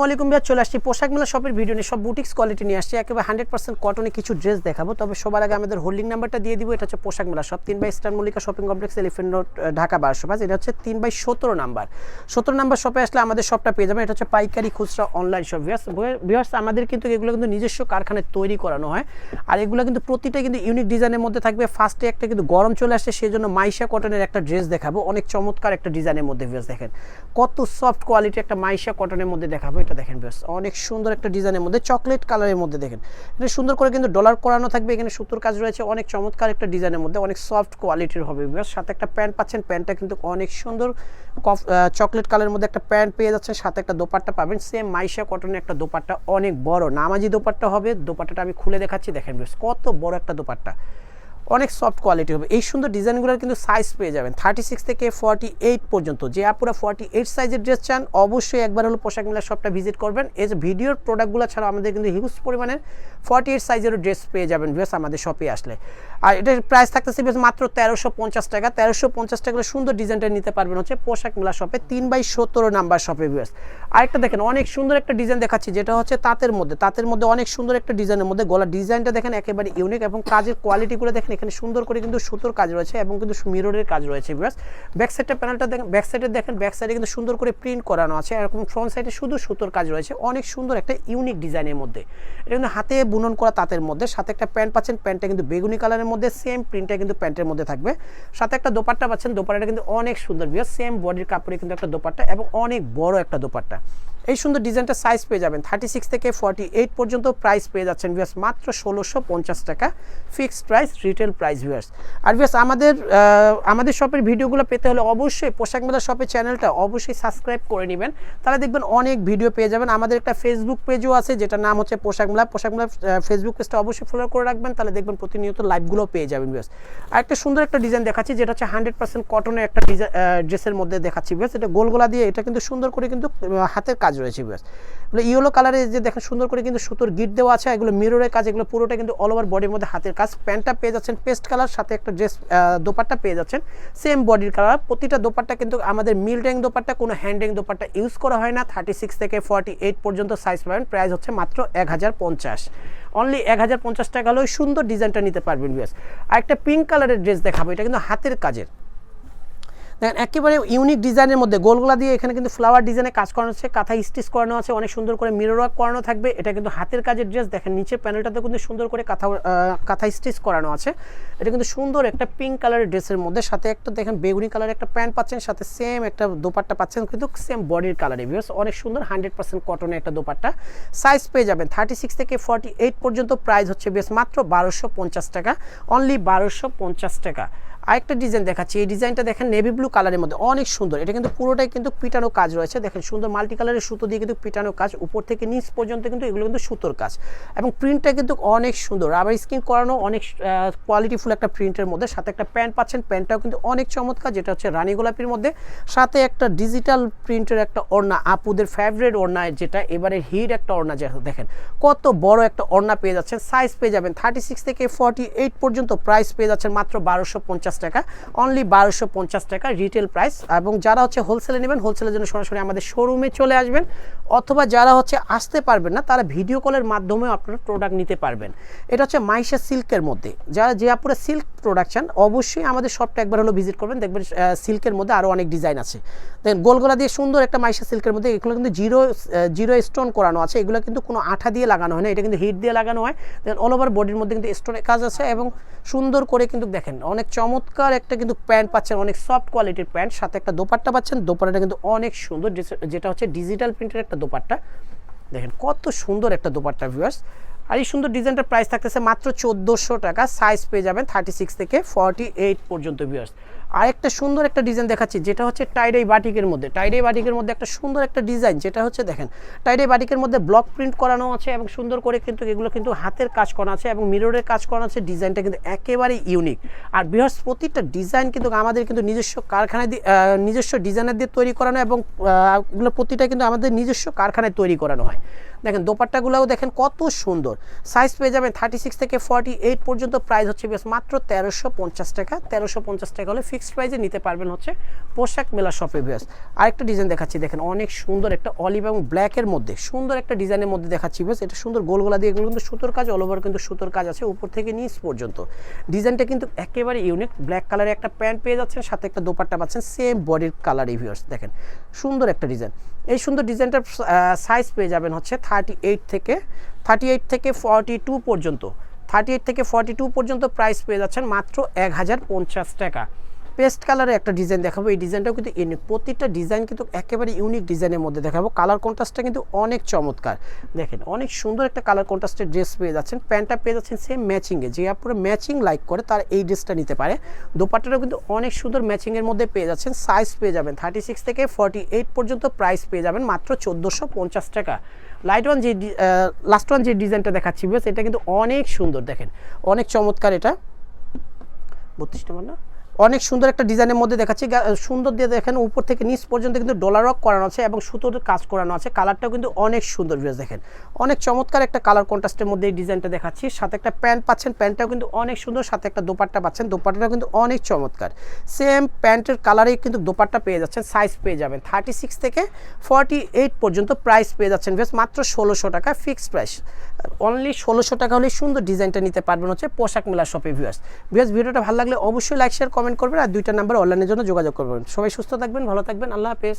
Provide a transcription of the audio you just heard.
ওয়ালাইকুম বিয়ার চলে আসছি পোশাক মেলা শপের ভিডিও নিয়ে। সব বুটিক্স কোয়ালিটি নিয়ে আসছি। একেবারে হান্ড্রেড পার্সেন্ট কটনে কিছু ড্রেস দেখাবো। তবে সবার আগে আমাদের হোল্ডিং নাম্বারটা দিয়ে দিব। এটা হচ্ছে পোশাক মেলা শপ তিন by star Mallika shopping complex elephant road Dhaka বারোশো পাঁচ। এটা হচ্ছে তিন বাই সতেরো নাম্বার। সতেরো নাম্বার শপে আসলে আমাদের শপটা পেয়ে যাবেন। এটা হচ্ছে পাইকারি খুচরা অনলাইন শপ ভিয়ার্স আমাদের কিন্তু এগুলো কিন্তু নিজস্ব কারখানায় তৈরি করানো হয়। আর এগুলো কিন্তু প্রতিটা কিন্তু ইউনিক ডিজাইনের মধ্যে থাকবে। ফার্স্টে একটা কিন্তু গরম চলে আসছে সেই জন্য মাইশা কটনের একটা ড্রেস দেখাবো। অনেক চমৎকার একটা ডিজাইনের মধ্যে ভিয়ার্স দেখেন। কত সফট কোয়ালিটি একটা মাইশা কটনের মধ্যে দেখাবো। এটা দেখেন ভিউয়ার্স। অনেক সুন্দর একটা ডিজাইনের মধ্যে, চকলেট কালারের মধ্যে দেখেন। এটা সুন্দর করে কিন্তু ডলার করানো থাকবে, এখানে সুতোর কাজ রয়েছে, অনেক চমৎকার একটা ডিজাইনের মধ্যে, অনেক সফট কোয়ালিটির হবে ভিউয়ার্স। সাথে একটা প্যান্ট পাচ্ছেন, প্যান্টটা কিন্তু অনেক সুন্দর কফ চকলেট কালারের মধ্যে একটা প্যান্ট পেয়ে যাচ্ছেন, সাথে একটা দোপাট্টা পাবেন। সেম মাইশা কটনের একটা দোপাট্টা, অনেক বড়, নামাজি দোপাট্টা হবে, দোপাট্টাটা আমি খুলে দেখাচ্ছি, দেখেন ভিউয়ার্স, কত বড় একটা দোপাট্টা। অনেক সফট কোয়ালিটি হবে। এই সুন্দর ডিজাইনগুলোর কিন্তু সাইজ পেয়ে যাবেন। থার্টি সিক্স থেকে ফর্টি এইট পর্যন্ত। যে আপুরা ফর্টি এইট সাইজের ড্রেস চান, অবশ্যই একবার হলো পোশাক মেলার শপটা ভিজিট করবেন। যে ভিডিওর প্রোডাক্টগুলো ছাড়া আমাদের কিন্তু হিউজ পরিমাণের ফর্টি এইট সাইজেরও ড্রেস পেয়ে যাবেন ড্রেস আমাদের শপে আসলে। আর এটার প্রাইস থাকতেছে বেশ মাত্র তেরোশো পঞ্চাশ টাকা। তেরোশো পঞ্চাশ টাকা সুন্দর ডিজাইনটা নিতে পারবেন হচ্ছে পোশাক মেলা শপে তিন বাই সতেরো নাম্বার শপে ভিউয়ার্স আরেকটা দেখেন, অনেক সুন্দর একটা ডিজাইন দেখাচ্ছি, যেটা হচ্ছে তাঁতের মধ্যে। তাঁতের মধ্যে অনেক সুন্দর একটা ডিজাইনের মধ্যে গলার ডিজাইনটা দেখেন একেবারে ইউনিক এবং কাজের কোয়ালিটিগুলো দেখেন এখানে সুন্দর করে কিন্তু সুতোর কাজ রয়েছে এবং কিন্তু মিররের কাজ রয়েছে ভিউয়ার্স ব্যাক সাইডটা প্যানেলটা দেখেন ব্যাক সাইডে দেখেন ব্যাক সাইডে কিন্তু সুন্দর করে প্রিন্ট করানো আছে। এরকম ফ্রন্ট সাইডে শুধু সুতোর কাজ রয়েছে। অনেক সুন্দর একটা ইউনিক ডিজাইনের মধ্যে। এটা কিন্তু হাতে বুনন করা তাঁতের মধ্যে। সাথে একটা প্যান্ট পাচ্ছেন প্যান্টটা কিন্তু বেগুনি কালারের মধ্যে। সেম প্রিন্টটা কিন্তু প্যান্টের মধ্যে থাকবে। সাথে একটা দোপাট্টা পাচ্ছেন। দোপাট্টাটা কিন্তু অনেক সুন্দর ভিউয়ার্স সেম বডির কাপড়ে কিন্তু একটা দোপাট্টা এবং অনেক বড় একটা দোপাট্টা। এই সুন্দর ডিজাইনটা সাইজ পেয়ে যাবেন। থার্টি সিক্স থেকে ফর্টি এইট পর্যন্ত প্রাইস পেয়ে যাচ্ছেন ভিউয়ার্স মাত্র ষোলোশো পঞ্চাশ টাকা। Fixed price retail price viewers আর ভিউয়ার্স আমাদের আমাদের শপের ভিডিওগুলো পেতে হলে অবশ্যই পোশাক মেলা শপের চ্যানেলটা অবশ্যই সাবস্ক্রাইব করে নেবেন। তাহলে দেখবেন অনেক ভিডিও পেয়ে যাবেন। আমাদের একটা ফেসবুক পেজও আছে, যেটার নাম হচ্ছে পোশাক মেলা পোশাক মেলা ফেসবুক পেজটা অবশ্যই ফলো করে রাখবেন। তাহলে দেখবেন প্রতিনিয়ত লাইভগুলো পেয়ে যাবেন ভিউয়ার্স আর একটা সুন্দর একটা ডিজাইন দেখাচ্ছি, যেটা হচ্ছে হান্ড্রেড পার্সেন্ট কটনের একটা ড্রেসের মধ্যে দেখাচ্ছি ভিউয়ার্স এটা গোলগোলা দিয়ে, এটা কিন্তু সুন্দর করে কিন্তু হাতের কাজ রয়েছে ভিউয়ার্স ইয়েলো কালারে যে দেখেন, সুন্দর করে কিন্তু সুতোর গিট দেওয়া আছে। এগুলো মিররের কাজ, এগুলো পুরোটা কিন্তু অল ওভার বডির মধ্যে হাতের কাজ। প্যান্টটা পেয়ে যাচ্ছেন পেস্ট কালার সাথে একটা ড্রেস দোপাট্টা পেয়ে যাচ্ছেন সেম বডির কালার প্রতিটা দোপাট্টা কিন্তু আমাদের মিল ট্যাং দোপাট্টা, কোনো হ্যান্ডিং দোপাট্টা ইউজ করা হয় না। থার্টি সিক্স থেকে ফর্টি এইট পর্যন্ত সাইজ পাবেন। প্রাইস হচ্ছে মাত্র এক হাজার পঞ্চাশ। অনলি এক হাজার পঞ্চাশ টাকা হলেও সুন্দর ডিজাইনটা নিতে পারবেন বিয়াস আর একটা পিঙ্ক কালারের ড্রেস দেখাবো। এটা কিন্তু হাতের কাজের। দেখেন, একেবারে ইউনিক ডিজাইনের মধ্যে গোলগোলা দিয়ে এখানে কিন্তু ফ্লাওয়ার ডিজাইনে কাজ করানো আছে, কাঁথা স্টিচ করানো আছে, অনেক সুন্দর করে মিরর ওয়ার্ক করানো থাকবে। এটা কিন্তু হাতের কাজের ড্রেস দেখেন নিচের প্যানেলটাতে কিন্তু সুন্দর করে কাঁথা কাঁথা স্টিচ করানো আছে। এটা কিন্তু সুন্দর একটা পিঙ্ক কালারের ড্রেসের মধ্যে, সাথে একটা দেখেন বেগুনি কালারের একটা প্যান্ট পাচ্ছেন, সাথে সেম একটা দোপাট্টা পাচ্ছেন, কিন্তু সেম বডির কালারে ভিউস অনেক সুন্দর হান্ড্রেড পার্সেন্ট কটনের একটা দোপাট্টা। সাইজ পেয়ে যাবেন থার্টি সিক্স থেকে ফর্টি এইট পর্যন্ত প্রাইস হচ্ছে বেশ মাত্র বারোশো পঞ্চাশ টাকা। অনলি বারোশো পঞ্চাশ টাকা। আরেকটা ডিজাইন দেখাচ্ছি। এই ডিজাইনটা দেখেন নেভি ব্লু কালারের মধ্যে। অনেক সুন্দর। এটা কিন্তু পুরোটাই কিন্তু পিটানো কাজ রয়েছে। দেখেন সুন্দর মাল্টি কালারের সুতো দিয়ে কিন্তু পিটানো কাজ। উপর থেকে নিচ পর্যন্ত কিন্তু এগুলো কিন্তু সুতোর কাজ। এবং প্রিন্টটা কিন্তু অনেক সুন্দর। রাবার স্কিন করানো অনেক কোয়ালিটিফুল একটা প্রিন্টের মধ্যে। সাথে একটা প্যান্ট পাচ্ছেন। প্যান্টটাও কিন্তু অনেক চমৎকার। যেটা হচ্ছে রানী গোলাপির মধ্যে। সাথে একটা ডিজিটাল প্রিন্টের একটা ওড়না। আপুদের ফেভারিট ওড়না যেটা এবারে হিট একটা ওড়না দেখেন। কত বড় একটা ওড়না পেয়ে যাচ্ছেন। সাইজ পেয়ে যাবেন। থার্টি সিক্স থেকে ফর্টি এইট পর্যন্ত প্রাইস পেয়ে যাচ্ছেন মাত্র বারোশো পঞ্চাশ টাকা অনলি বারোশো পঞ্চাশ টাকা রিটেল প্রাইস এবং যারা হচ্ছে হোলসেলে নেবেন হোলসেলের জন্য সরাসরি আমাদের শোরুমে চলে আসবেন। অথবা যারা হচ্ছে আসতে পারবেন না, তারা ভিডিও কলের মাধ্যমেও আপনারা প্রোডাক্ট নিতে পারবেন। এটা হচ্ছে মাইশা সিল্কের মধ্যে। যারা যে আপুরা সিল্ক প্রোডাকশন অবশ্যই আমাদের শপটা একবার হলো ভিজিট করবেন। দেখবেন সিল্কের মধ্যে আরও অনেক ডিজাইন আছে। দেন গোলগোলা দিয়ে সুন্দর একটা মাইশা সিল্কের মধ্যে এগুলো কিন্তু জিরো জিরো স্টোন করানো আছে। এগুলো কিন্তু কোনো আঠা দিয়ে লাগানো হয় না, এটা কিন্তু হিট দিয়ে লাগানো হয়। দেন অল ওভার বডির মধ্যে কিন্তু স্টোনের কাজ আছে। এবং সুন্দর করে কিন্তু দেখেন, অনেক চমৎকার একটা কিন্তু প্যান্ট পাচ্ছেন, অনেক সফট কোয়ালিটির প্যান্ট। সাথে একটা দোপাট্টা পাচ্ছেন, দোপাট্টাটা কিন্তু অনেক সুন্দর, যেটা- যেটা হচ্ছে ডিজিটাল প্রিন্টের একটা দোপাট্টা। দেখেন কত সুন্দর একটা দোপাট্টা ভিউয়ার্স আর এই সুন্দর ডিজাইনটার প্রাইস থাকতেছে মাত্র চোদ্দোশো টাকা সাইজ পেয়ে যাবেন থার্টি সিক্স থেকে ফর্টি এইট পর্যন্ত ভিউয়ার্স আরেকটা সুন্দর একটা ডিজাইন দেখাচ্ছি, যেটা হচ্ছে টাইডাই বাটিকের মধ্যে। টাইডাই বাটিকের মধ্যে একটা সুন্দর একটা ডিজাইন যেটা হচ্ছে দেখেন টাইডাই বাটিকের মধ্যে ব্লক প্রিন্ট করানো আছে এবং সুন্দর করে কিন্তু এগুলো কিন্তু হাতের কাজ করা আছে এবং মিররের কাজ করা আছে। ডিজাইনটা কিন্তু একেবারে ইউনিক আর বৃহস্প প্রতিটা ডিজাইন কিন্তু আমাদের কিন্তু নিজস্ব কারখানায় দিয়ে নিজস্ব ডিজাইনার দিয়ে তৈরি করানো এবং এগুলো প্রতিটা কিন্তু আমাদের নিজস্ব কারখানায় তৈরি করানো হয়। দেখেন, দোপাট্টাগুলোও দেখেন কত সুন্দর। সাইজ পেয়ে যাবেন থার্টি সিক্স থেকে ফর্টি এইট পর্যন্ত প্রাইস হচ্ছে বেশ মাত্র তেরোশো পঞ্চাশ টাকা। তেরোশো পঞ্চাশ টাকা হলে ফিক্স ফিক্সড প্রাইসে নিতে পারবেন হচ্ছে পোশাক মেলা শপে ভিউয়ার্স আরেকটা ডিজাইন দেখাচ্ছি, দেখেন অনেক সুন্দর একটা অলিভ এবং ব্ল্যাকের মধ্যে, সুন্দর একটা ডিজাইনের মধ্যে দেখাচ্ছি ভিউয়ার্স এটা সুন্দর গোলগোলা দিয়ে এগুলো কিন্তু সুতোর কাজ অল ওভার কিন্তু সুতোর কাজ আছে, উপর থেকে নিচ পর্যন্ত। ডিজাইনটা কিন্তু একেবারে ইউনিক ব্ল্যাক কালারের একটা প্যান্ট পেয়ে যাচ্ছেন, সাথে একটা দোপাট্টা পাচ্ছেন সেম বডির কালার ভিউয়ার্স দেখেন, সুন্দর একটা ডিজাইন এই সুন্দর ডিজাইনটার সাইজ পেয়ে যাবেন হচ্ছে থার্টি এইট থেকে থার্টি এইট থেকে ফর্টি টু পর্যন্ত। থার্টি এইট থেকে ফর্টি টু পর্যন্ত প্রাইস পেয়ে যাচ্ছেন মাত্র এক হাজার পঞ্চাশ টাকা। পেস্ট কালারে একটা ডিজাইন দেখাবো। এই ডিজাইনটাও কিন্তু ইউনিক প্রতিটা ডিজাইন কিন্তু একেবারে ইউনিক ডিজাইনের মধ্যে দেখাবো। কালার কন্ট্রাস্টটা কিন্তু অনেক চমৎকার। দেখেন, অনেক সুন্দর একটা কালার কন্ট্রাস্টের ড্রেস পেয়ে যাচ্ছেন, প্যান্টটা পেয়ে যাচ্ছেন সেম ম্যাচিংয়ে যে আপনারা ম্যাচিং লাইক করে, তার এই ড্রেসটা নিতে পারে। দোপাট্টাটাও কিন্তু অনেক সুন্দর ম্যাচিংয়ের মধ্যে পেয়ে যাচ্ছেন সাইজ পেয়ে যাবেন থার্টি সিক্স থেকে ফর্টি এইট পর্যন্ত প্রাইস পেয়ে যাবেন, মাত্র চোদ্দোশো পঞ্চাশ টাকা। লাইট ওয়ান যে লাস্ট ওয়ান যে ডিজাইনটা দেখাচ্ছি বেশ এটা কিন্তু অনেক সুন্দর। দেখেন, অনেক চমৎকার এটা। বত্রিশ নম্বর না অনেক সুন্দর একটা ডিজাইনের মধ্যে দেখাচ্ছি। সুন্দর দিয়ে দেখেন, উপর থেকে নিচ পর্যন্ত কিন্তু ডলার ওয়ার্ক করানো আছে এবং সুতোর কাজ করানো আছে। কালারটাও কিন্তু অনেক সুন্দর ভিউজ দেখেন। অনেক চমৎকার একটা কালার কন্ট্রাস্টের মধ্যে এই ডিজাইনটা দেখাচ্ছি। সাথে একটা প্যান্ট পাচ্ছেন প্যান্টটাও কিন্তু অনেক সুন্দর, সাথে একটা দোপাট্টা পাচ্ছেন, দোপাট্টাটাও কিন্তু অনেক চমৎকার। সেম প্যান্টের কালারেই কিন্তু দোপাট্টা পেয়ে যাচ্ছেন সাইজ পেয়ে যাবেন। থার্টি সিক্স থেকে ফর্টি এইট পর্যন্ত প্রাইস পেয়ে যাচ্ছেন বেশ মাত্র ষোলোশো টাকা ফিক্সড প্রাইস অনলি ষোলোশো টাকা হলে সুন্দর ডিজাইনটা নিতে পারবেন হচ্ছে পোশাক মেলা শপে ভিউয়ার্স। ভিউয়ার্স, ভিডিওটা ভালো লাগলে অবশ্যই লাইক শেয়ার কমেন্ট করবেন আর দুইটা নাম্বার অনলাইনের জন্য যোগাযোগ করবেন। সবাই সুস্থ থাকবেন, ভালো থাকবেন, আল্লাহ হাফেজ।